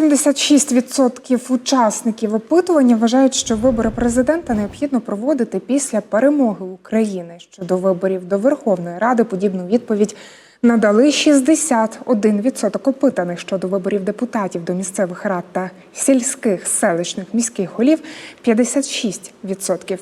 76% учасників опитування вважають, що вибори президента необхідно проводити після перемоги України. Щодо виборів до Верховної Ради подібну відповідь надали 61% опитаних щодо виборів депутатів до місцевих рад та сільських селищних міських голів 56%.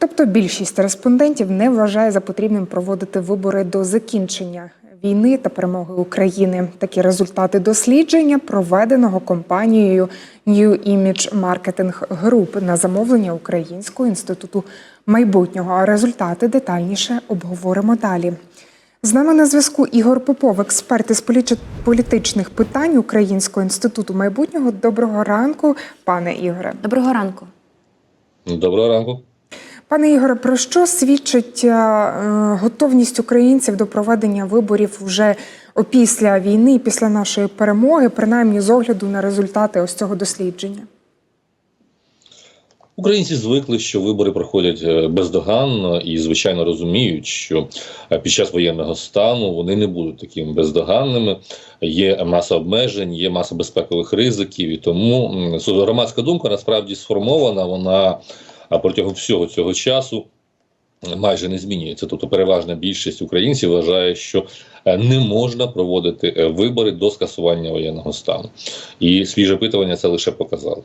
Тобто більшість респондентів не вважає за потрібним проводити вибори до закінчення війни та перемоги України. Такі результати дослідження проведеного компанією New Image Marketing Group на замовлення Українського інституту майбутнього. А результати детальніше обговоримо далі. З нами на зв'язку Ігор Попов, експерт із політичних питань Українського інституту майбутнього. Доброго ранку, пане Ігоре. Доброго ранку. Доброго ранку. Пане Ігоре, про що свідчить е, готовність українців до проведення виборів вже опісля війни після нашої перемоги, принаймні з огляду на результати ось цього дослідження? Українці звикли, що вибори проходять е, бездоганно і, звичайно, розуміють, що е, під час воєнного стану вони не будуть такими бездоганними. Є маса обмежень, є маса безпекових ризиків, і тому громадська думка насправді сформована. Вона а протягом всього цього часу майже не змінюється. Тобто, переважна більшість українців вважає, що е, не можна проводити е, вибори до скасування воєнного стану. І свіже опитування це лише показало.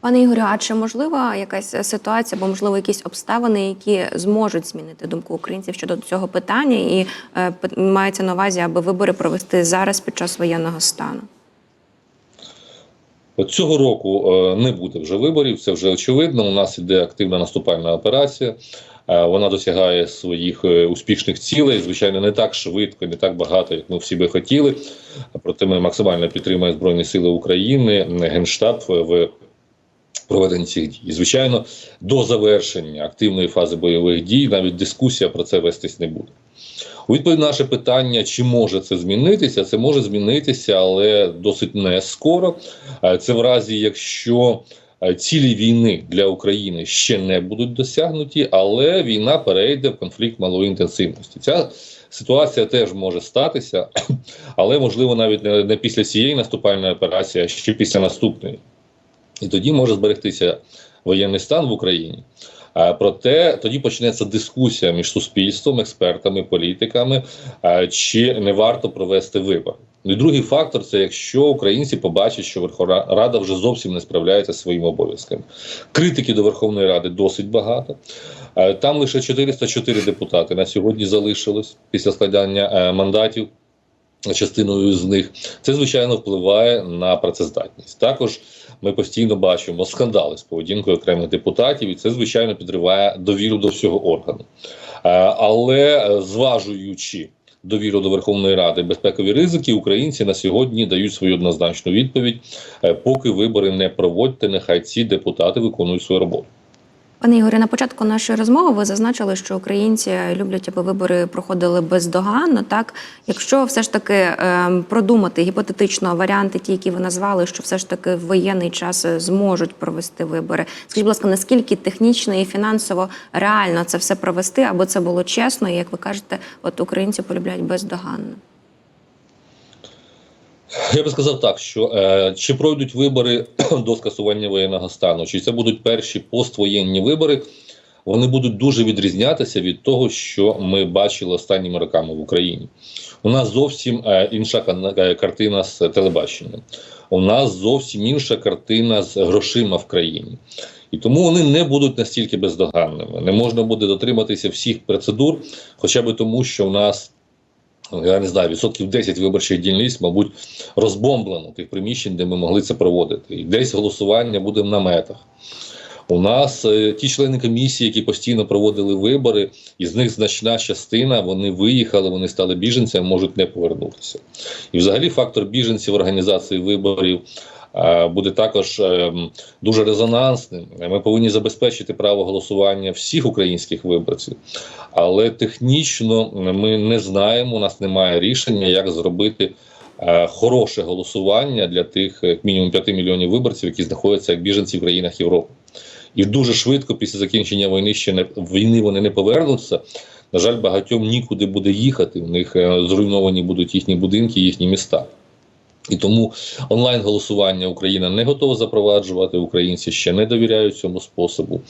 Пане Ігорю, а чи можлива якась ситуація, або можливо якісь обставини, які зможуть змінити думку українців щодо цього питання, і е, мається на увазі, аби вибори провести зараз під час воєнного стану? От цього року е, не буде вже виборів, це вже очевидно. У нас іде активна наступальна операція. Е, Вона досягає своїх е, успішних цілей. Звичайно, не так швидко, не так багато, як ми всі би хотіли. Проте ми максимально підтримуємо Збройні Сили України, Генштаб в проведенні цих дій. І, звичайно, до завершення активної фази бойових дій навіть дискусія про це вестись не буде. Відповідь на наше питання, чи може це змінитися, це може змінитися, але досить не скоро. Е, Це в разі, якщо е, цілі війни для України ще не будуть досягнуті, але війна перейде в конфлікт малої інтенсивності. Ця ситуація теж може статися, але можливо навіть не, не після цієї наступальної операції, а ще після наступної. І тоді може зберегтися воєнний стан в Україні. А проте тоді почнеться дискусія між суспільством, експертами, політиками, чи не варто провести вибори. Ну І другий фактор це якщо українці побачать, що Верховна Рада вже зовсім не справляється зі своїми обов'язками. Критики до Верховної Ради досить багато. Там лише 404 депутати на сьогодні залишилось після складання е, мандатів частиною з них. Це звичайно впливає на працездатність. Також ми постійно бачимо скандали з поведінкою окремих депутатів, і це звичайно підриває довіру до всього органу. Е, Але е, зважуючи довіру до Верховної Ради безпекові ризики, українці на сьогодні дають свою однозначну відповідь: Е, поки вибори не проводьте, нехай ці депутати виконують свою роботу. Пане Ігорі, на початку нашої розмови ви зазначили, що українці люблять, аби вибори проходили бездоганно. Так, якщо все ж таки е, продумати гіпотетично варіанти, ті, які ви назвали, що все ж таки в воєнний час е, зможуть провести вибори. Скажіть, будь ласка, наскільки технічно і фінансово реально це все провести, аби це було чесно, і як ви кажете, от українці полюбляють бездоганно. Я би сказав так, що е, чи пройдуть вибори до скасування воєнного стану, чи це будуть перші поствоєнні вибори, вони будуть дуже відрізнятися від того, що ми бачили останніми роками в Україні. У нас зовсім е, інша е, картина з телебаченням. У нас зовсім інша картина з грошима в країні. І тому вони не будуть настільки бездоганними. Не можна буде дотриматися всіх процедур, хоча б тому, що у нас я не знаю, відсотків 10 виборчих дільниць, мабуть, розбомблено тих приміщень, де ми могли це проводити. І десь голосування буде в наметах. У нас е, ті члени комісії, які постійно проводили вибори, із них значна частина вони виїхали, вони стали біженцями, можуть не повернутися. І взагалі фактор біженців в організації виборів буде також е, дуже резонансним. Ми повинні забезпечити право голосування всіх українських виборців, але технічно ми не знаємо, у нас немає рішення, як зробити. е, Хороше голосування для тих е, як мінімум 5 мільйонів виборців, які знаходяться як біженці в країнах Європи, і дуже швидко після закінчення війни ще не війни вони не повернуться. На жаль, багатьом нікуди буде їхати. У них е, зруйновані будуть їхні будинки, їхні міста. І тому онлайн голосування Україна не готова запроваджувати. Українці ще не довіряють цьому способу,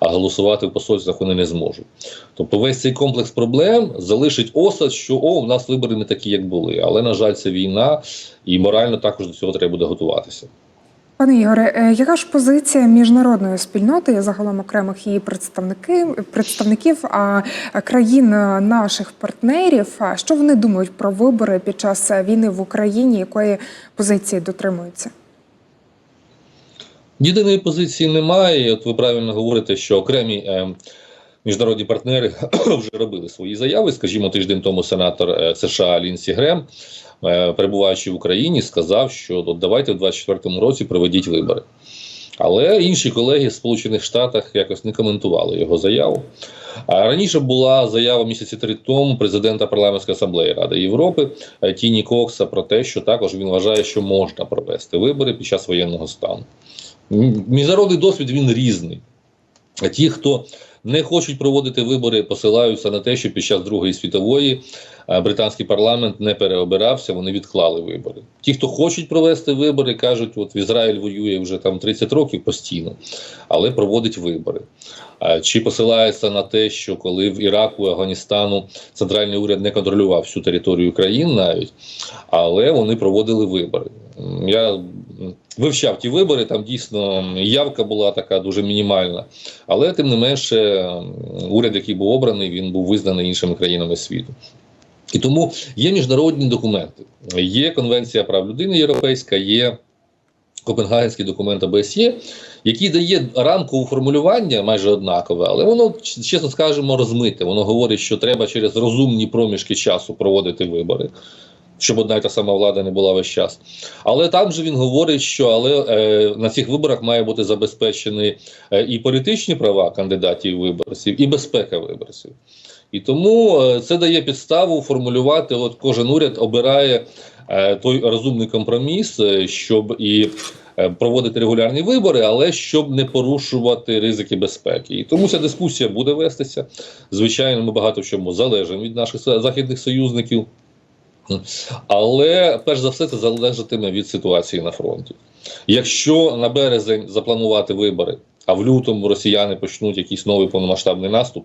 а голосувати в посольствах вони не зможуть. Тобто, весь цей комплекс проблем залишить осад, що о, у нас вибори не такі, як були. Але на жаль, це війна, і морально також до цього треба буде готуватися. Пане Ігоре, е, яка ж позиція міжнародної спільноти і загалом окремих її представників представників а країн е, наших партнерів? Що вони думають про вибори під час е, війни в Україні? Якої позиції дотримуються? Єдиної позиції немає. От ви правильно говорите, що окремі міжнародні партнери вже робили свої заяви. Скажімо, тиждень тому сенатор е, США Лінсі Грем, е, перебуваючи в Україні, сказав, що от давайте в 2024 році проведіть вибори. Але інші колеги в Сполучених Штатах якось не коментували його заяву. А раніше була заява місяці три тому президента парламентської асамблеї Ради Європи е, Тіні Кокса про те, що також він вважає, що можна провести вибори під час воєнного стану. Міжнародний досвід він різний. Ті, хто не хочуть проводити вибори, посилаються на те, що під час Другої світової е, британський парламент не переобирався, вони відклали вибори. Ті, хто хочуть провести вибори, кажуть, от в Ізраїль воює вже там 30 років постійно, але проводить вибори. Чи посилається на те, що коли в Іраку, Афганістану центральний уряд не контролював всю територію країн навіть, але вони проводили вибори. Я вивчав ті вибори, там дійсно явка була така дуже мінімальна. Але тим не менше, уряд, який був обраний, він був визнаний іншими країнами світу. І тому є міжнародні документи. Є Конвенція прав людини європейська, є Копенгагенський документ ОБСЄ, який дає рамкове формулювання майже однакове, але воно, чесно скажемо, розмите. Воно говорить, що треба через розумні проміжки часу проводити вибори. Щоб одна й та сама влада не була весь час. Але там же він говорить, що але е, на цих виборах має бути забезпечені е, і політичні права кандидатів виборців, і безпека виборців. І тому е, це дає підставу формулювати. От кожен уряд обирає е, той розумний компроміс, е, щоб і проводити регулярні вибори, але щоб не порушувати ризики безпеки. І тому ця дискусія буде вестися. Звичайно, ми багато в чому залежимо від наших західних союзників. Але перш за все це залежатиме від ситуації на фронті. Якщо на березень запланувати вибори, а в лютому росіяни почнуть якийсь новий повномасштабний наступ,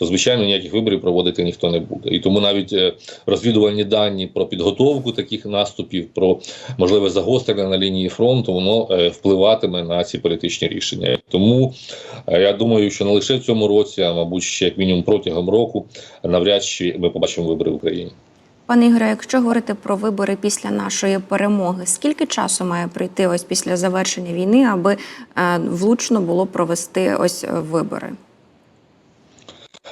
то звичайно ніяких виборів проводити ніхто не буде. І тому навіть е, розвідувальні дані про підготовку таких наступів, про можливе загострення на лінії фронту, воно е, впливатиме на ці політичні рішення. Тому е, я думаю, що не лише в цьому році, а мабуть, ще як мінімум протягом року, навряд чи ми побачимо вибори в Україні. Пане Ігоре, якщо говорити про вибори після нашої перемоги, скільки часу має пройти ось після завершення війни, аби е, влучно було провести ось е, вибори?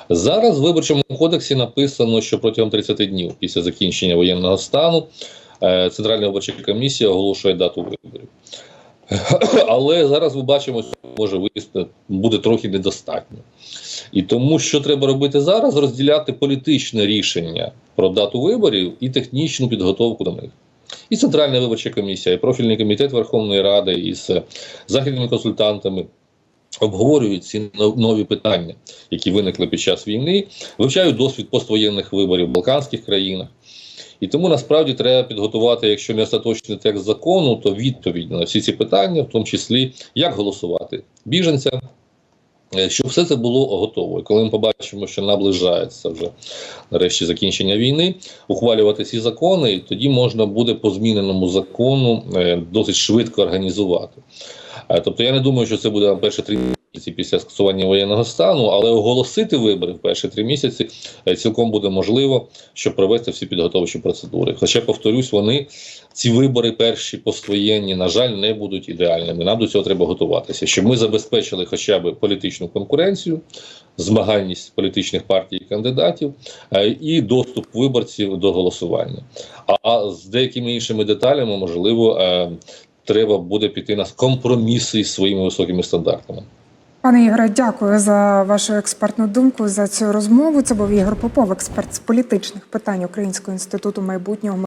Зараз в виборчому кодексі написано, що протягом 30 днів після закінчення воєнного стану е, Центральна виборча комісія оголошує дату виборів. Але зараз ми бачимо, що може виявити буде трохи недостатньо. І тому, що треба робити зараз, розділяти політичне рішення про дату виборів і технічну підготовку до них. І Центральна виборча комісія, і профільний комітет Верховної Ради із е, західними консультантами обговорюють ці но- нові питання, які виникли під час війни, вивчають досвід поствоєнних виборів в Балканських країнах. І тому насправді треба підготувати, якщо не остаточний текст закону, то відповідь на всі ці питання, в тому числі як голосувати біженцям, е, щоб все це було готово. І коли ми побачимо, що наближається вже нарешті закінчення війни, ухвалювати ці закони, і тоді можна буде по зміненому закону е, досить швидко організувати. Е, Тобто я не думаю, що це буде на перші три після скасування воєнного стану, але оголосити вибори в перші три місяці е, цілком буде можливо, щоб провести всі підготовчі процедури. Хоча, повторюсь, вони ці вибори перші поствоєнні, на жаль, не будуть ідеальними. Нам до цього треба готуватися, щоб ми забезпечили хоча б політичну конкуренцію, змагальність політичних партій і кандидатів е, і доступ виборців до голосування. А з деякими іншими деталями, можливо, е, треба буде піти на компроміси з своїми високими стандартами. Пане Ігоре, дякую за вашу експертну думку за цю розмову. Це був Ігор Попов, експерт з політичних питань Українського інституту майбутнього.